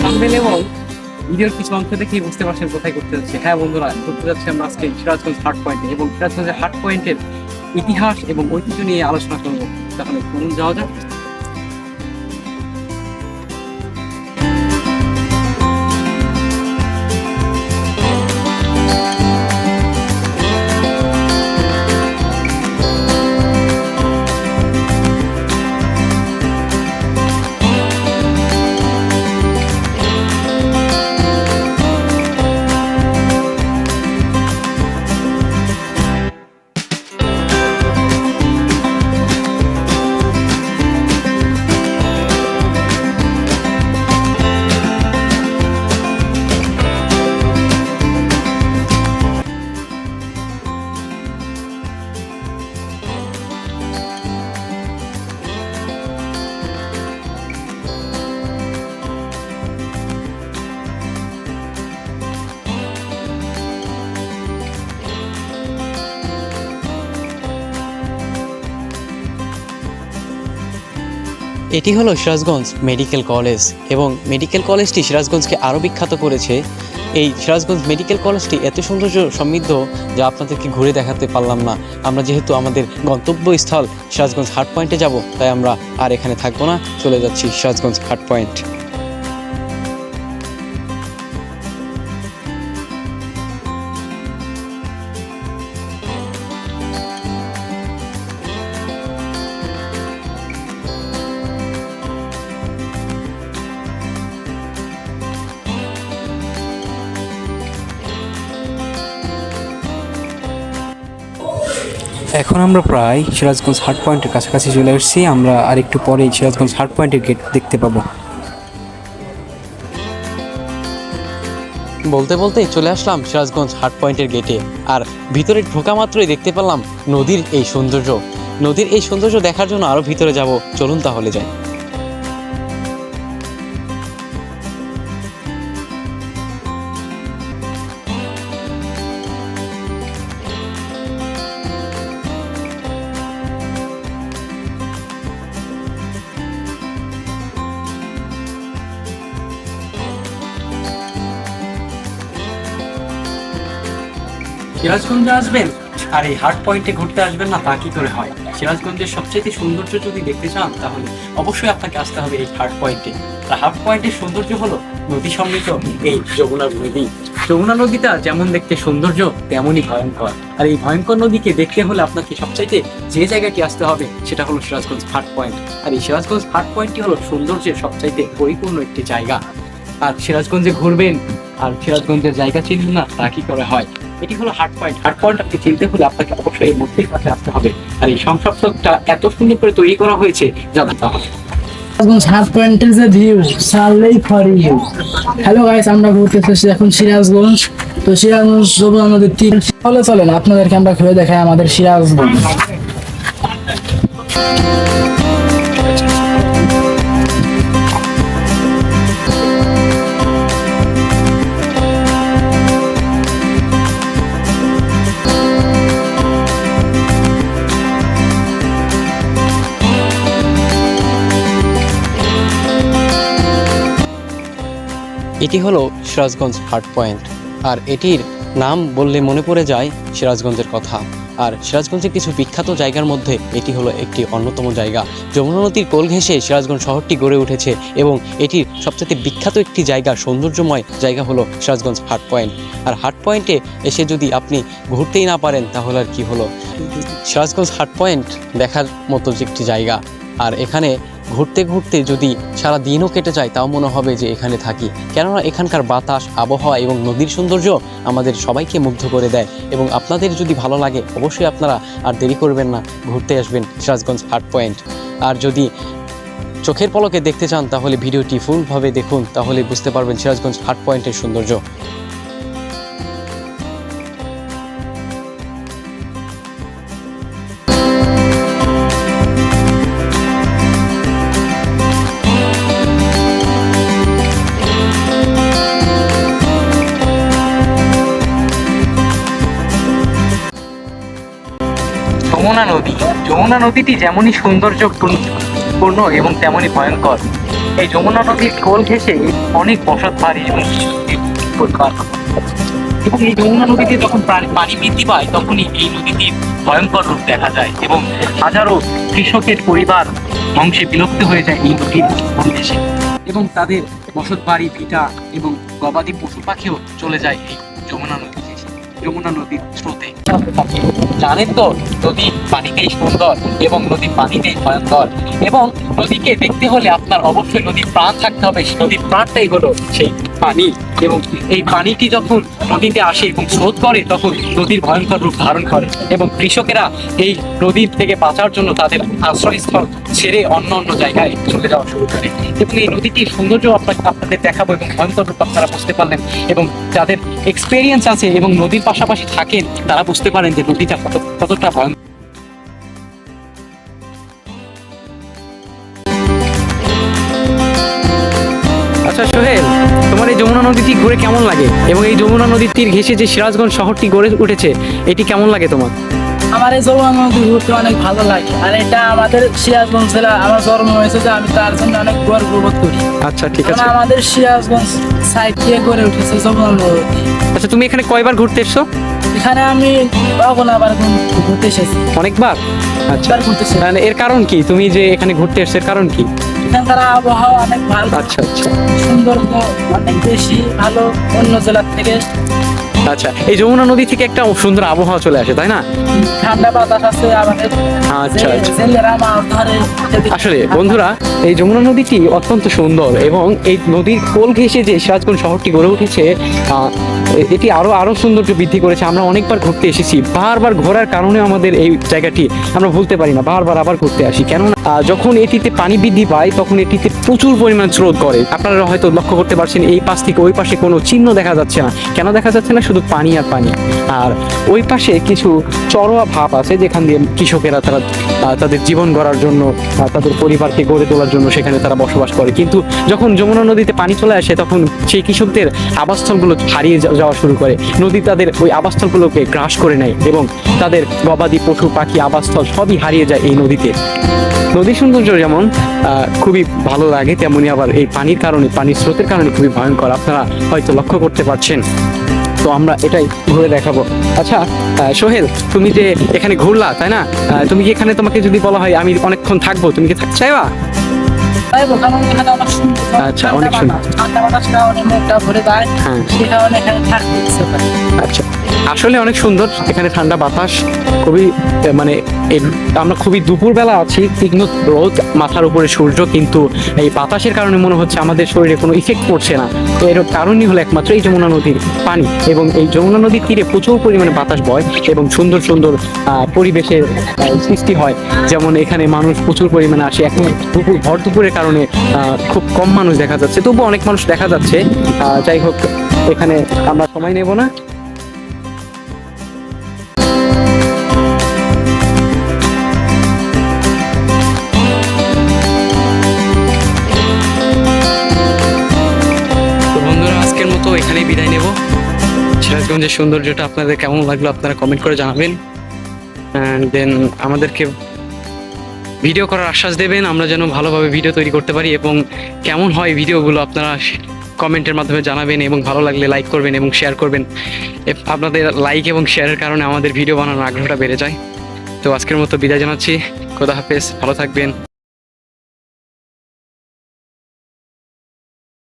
Thumbnail এবং ভিডিওর কিছু অংশ দেখেই বুঝতে পারছেন কোথায় করতে যাচ্ছে। হ্যাঁ বন্ধুরা করতে যাচ্ছে আমরা আজকে সিরাজগঞ্জ হার্ট পয়েন্টে এবং সিরাজগঞ্জের হার্ট পয়েন্টের ইতিহাস এবং ঐতিহ্য নিয়ে আলোচনা করব। তাহলে কোন যাওয়া যাক। এটি হলো সিরাজগঞ্জ মেডিকেল কলেজ এবং মেডিকেল কলেজটি সিরাজগঞ্জকে আরও বিখ্যাত করেছে। এই সিরাজগঞ্জ মেডিকেল কলেজটি এত সৌন্দর্য সমৃদ্ধ যা আপনাদেরকে ঘুরে দেখাতে পারলাম না। আমরা যেহেতু আমাদের গন্তব্যস্থল সিরাজগঞ্জ হাট পয়েন্টে যাব, তাই আমরা আর এখানে থাকব না, চলে যাচ্ছি সিরাজগঞ্জ হাট পয়েন্ট। এখন আমরা প্রায় সিরাজগঞ্জ হাট পয়েন্টের কাছাকাছি চলে এসেছি। আমরা আর একটু পরেই সিরাজগঞ্জ হাট পয়েন্টের গেট দেখতে পাবো। বলতে বলতে চলে আসলাম সিরাজগঞ্জ হাট পয়েন্টের গেটে আর ভিতরে ঢোকা মাত্রই দেখতে পেলাম নদীর এই সৌন্দর্য। নদীর এই সৌন্দর্য দেখার জন্য আরও ভিতরে যাব। চলুন তাহলে যাই। সিরাজগঞ্জে আসবেন? আর এই হার্ট পয়েন্টে ঘুরতে আসবেন না, তা কি করে হয়? সিরাজগঞ্জের সবচেয়ে সৌন্দর্য যদি দেখতে চান, তাহলে অবশ্যই আপনাকে আসতে হবে এই হার্ট পয়েন্টে আর হার্ট পয়েন্টের সৌন্দর্য হলো নদী সমৃদ্ধ, এই যমুনা নদী। যমুনা নদীটা যেমন দেখতে সৌন্দর্য, তেমনই ভয়ঙ্কর। আর এই ভয়ঙ্কর নদীকে দেখতে হলে আপনাকে সবচাইতে যে জায়গাটি আসতে হবে, সেটা হলো সিরাজগঞ্জ হার্ট পয়েন্ট আর এই সিরাজগঞ্জ হার্ট পয়েন্টটি হলো সৌন্দর্যের সবচাইতে পরিপূর্ণ একটি জায়গা। আর সিরাজগঞ্জে ঘুরবেন, আর সিরাজগঞ্জের জায়গা চিনবেন না, তা কি করে হয়? এটি হলো হার্ড পয়েন্ট হার্ড পয়েন্ট আপনি চিনতে হলে আপনাকে অবশ্যই এই মধ্যেই কাছে আসতে হবে। আর এই সংসদটা এত সুন্দর করে তৈরি করা হয়েছে হবে। যে ইউ হ্যালো গাইস আমরা তো নদীর তীর চলে, চলেন, আপনাদেরকে আমরা ঘুরে দেখাই আমাদের সিরাজগঞ্জ। এটি হলো সিরাজগঞ্জ হার্ট পয়েন্ট। আর এটির নাম বললে মনে পড়ে যায় সিরাজগঞ্জের কথা। আর সিরাজগঞ্জের কিছু বিখ্যাত জায়গার মধ্যে এটি হলো একটি অন্যতম জায়গা। যমুনা নদীর কোল ঘেঁষে সিরাজগঞ্জ শহরটি গড়ে উঠেছে এবং এটির সবচেয়ে বিখ্যাত একটি জায়গা, সৌন্দর্যময় জায়গা হলো সিরাজগঞ্জ হার্ট পয়েন্ট। আর হার্ট পয়েন্টে এসে যদি আপনি ঘুরতেই না পারেন, তাহলে আর কি হলো? সিরাজগঞ্জ হার্ট পয়েন্ট দেখার মতো একটি জায়গা। আর এখানে ঘুরতে ঘুরতে যদি সারা দিনও কেটে যায়, তাও মনে হবে যে এখানে থাকি। কেননা এখানকার বাতাস, আবহাওয়া এবং নদীর সৌন্দর্য আমাদের সবাইকে মুগ্ধ করে দেয়। এবং আপনাদের যদি ভালো লাগে, অবশ্যই আপনারা আর দেরি করবেন না, ঘুরতে আসবেন সিরাজগঞ্জ হার্ট পয়েন্ট। আর যদি চোখের পলকে দেখতে চান, তাহলে ভিডিওটি ফুলভাবে দেখুন, তাহলে বুঝতে পারবেন সিরাজগঞ্জ হার্ট পয়েন্টের সৌন্দর্য। যমুনা নদী। যমুনা নদীটি যেমনই সৌন্দর্যপূর্ণ শান্তিপূর্ণ এবং তেমনই ভয়ঙ্কর, এই যমুনা নদীর কোল ঘেঁষে অনেক বসত বাড়ি এবং এবং এই যমুনা নদীতে যখন প্রাণী- পানি বৃদ্ধি পায়, তখনই এই নদীটির ভয়ঙ্কর রূপ দেখা যায় এবং হাজারো কৃষকের পরিবার ধ্বংসে বিলুপ্ত হয়ে যায় এই নদীর পরিবেশে এবং তাদের বসত বাড়ি, ভিটা এবং গবাদি পশু পাখিও চলে যায় এই যমুনা নদী যমুনা নদীর স্রোতে। জানেন তো নদী পানিতেই সুন্দর এবং নদী পানিতেই ভয়ঙ্কর। এবং নদীকে দেখতে হলে আপনার অবশ্যই নদীর প্রাণ থাকতে হবে। নদীর প্রাণটাই হলো সেই পানি। এবং এই পানিটি যখন নদীতে আসে এবং স্রোত করে, তখন নদীর ভয়ঙ্কর রূপ ধারণ করে। এবং কৃষকেরা এই নদীর থেকে বাঁচার জন্য তাদের আশ্রয়স্থল ছেড়ে অন্য অন্য জায়গায় চলে যাওয়া শুরু করে। এবং এই নদীটির সৌন্দর্য আপনাকে আপনাদের দেখাবো এবং ভয়ঙ্কর রূপ আপনারা বুঝতে পারলেন। এবং যাদের এক্সপেরিয়েন্স আছে এবং নদীর পাশাপাশি থাকেন, তারা বুঝতে পারেন যে নদীটা কত কতটা ভয়ঙ্কর। কেমন লাগে? এবং এই যমুনা নদীর তীর ঘেঁষে যে সিরাজগঞ্জ শহরটি গড়ে উঠেছে এটি কেমন লাগে তোমার? আমার এই যমুনা নদী ঘুরতে অনেক ভালো লাগে আর এটা আমাদের সিরাজগঞ্জ জেলা আমার জন্ম হয়েছে যে আমি তার জন্য অনেক গর্ববোধ করি। আচ্ছা ঠিক আছে। আমাদের সিরাজগঞ্জ সাইড দিয়ে গড়ে উঠেছে যমুনা নদী। আচ্ছা তুমি এখানে কয়বার ঘুরতে এসছো? এখানে আমি আবার ঘুরতে এসেছি। অনেকবার? আচ্ছা। তাহলে এর কারণ কি? তুমি যে এখানে ঘুরতে এসছো এর কারণ কি? এখানকার আবহাওয়া অনেক ভালো। আচ্ছা আচ্ছা। সুন্দর অনেক বেশি ভালো। অন্য জেলার থেকে আচ্ছা এই যমুনা নদী থেকে একটা সুন্দর আবহাওয়া চলে আসে তাই না? ঠান্ডা বাতাস আছে আমাদের। আচ্ছা আচ্ছা। আসলে বন্ধুরা এই যমুনা নদীটি অত্যন্ত সুন্দর এবং এই নদীর কোল ঘেঁষে যে সিরাজগঞ্জ শহরটি গড়ে উঠেছে এটি আরও আরও সৌন্দর্য বৃদ্ধি করেছে। আমরা অনেকবার ঘুরতে এসেছি। বারবার ঘোরার কারণে আমাদের এই জায়গাটি আমরা ভুলতে পারি না। বারবার আবার ঘুরতে আসি। কেননা যখন এটিতে পানি বৃদ্ধি পায় তখন এটিতে প্রচুর পরিমাণ স্রোত করে আপনারা হয়তো লক্ষ্য করতে পারছেন এই পাশ থেকে ওই পাশে কোনো চিহ্ন দেখা যাচ্ছে না। কেন দেখা যাচ্ছে না? শুধু পানি আর পানি। আর ওই পাশে কিছু চড়োয়া ভাব আছে যেখান দিয়ে কৃষকেরা তারা তাদের জীবন গড়ার জন্য তাদের পরিবারকে গড়ে তোলার জন্য সেখানে তারা বসবাস করে। কিন্তু যখন যমুনা নদীতে পানি চলে আসে, তখন সেই কৃষকদের আবাসস্থলগুলো হারিয়ে যাওয়া শুরু করে। নদী তাদের ওই আবাসস্থলগুলোকে গ্রাস করে নেয় এবং তাদের গবাদি পশু, পাখি, আবাসস্থল সবই হারিয়ে যায় এই নদীতে। নদী সৌন্দর্য যেমন খুবই ভালো লাগে, তেমনি আবার এই পানির কারণে, পানির স্রোতের কারণে খুবই ভয়ঙ্কর। আপনারা হয়তো লক্ষ্য করতে পারছেন। তো আমরা এটাই ঘুরে দেখাবো। আচ্ছা সোহেল তুমি যে এখানে ঘুরলা তাই না? তুমি কি এখানে তোমাকে যদি বলা হয় আমি অনেকক্ষণ থাকব তুমি কি থাকতে চাইবা? আচ্ছা, অনেক সুন্দর। আচ্ছা আসলে অনেক সুন্দর, এখানে ঠান্ডা বাতাস, খুবই মানে আমরা খুবই দুপুরবেলা আছি, তীক্ষ্ণ রোদ, মাথার উপরে সূর্য, কিন্তু এই বাতাসের কারণে মনে হচ্ছে আমাদের শরীরে কোনো ইফেক্ট পড়ছে না। তো এর কারণই হলো একমাত্র এই যমুনা নদীর পানি এবং এই যমুনা নদীর তীরে প্রচুর পরিমাণে বাতাস বয় এবং সুন্দর সুন্দর পরিবেশের সৃষ্টি হয়। যেমন এখানে মানুষ প্রচুর পরিমাণে আসে, এখন দুপুর, ভর দুপুরের কারণে খুব কম মানুষ দেখা যাচ্ছে তবু অনেক মানুষ দেখা যাচ্ছে। যাই হোক, এখানে আমরা সময় নেব না। সিরাজগঞ্জের সৌন্দর্যটা আপনাদের কেমন লাগল আপনারা কমেন্ট করে জানাবেন। অ্যান্ড দেন আমাদেরকে ভিডিও করার আশ্বাস দেবেন, আমরা যেন ভালোভাবে ভিডিও তৈরি করতে পারি এবং কেমন হয় ভিডিওগুলো আপনারা কমেন্টের মাধ্যমে জানাবেন এবং ভালো লাগলে লাইক করবেন এবং শেয়ার করবেন। আপনাদের লাইক এবং শেয়ারের কারণে আমাদের ভিডিও বানানোর আগ্রহটা বেড়ে যায়। তো আজকের মতো বিদায় জানাচ্ছি। খোদা হাফেজ, ভালো থাকবেন।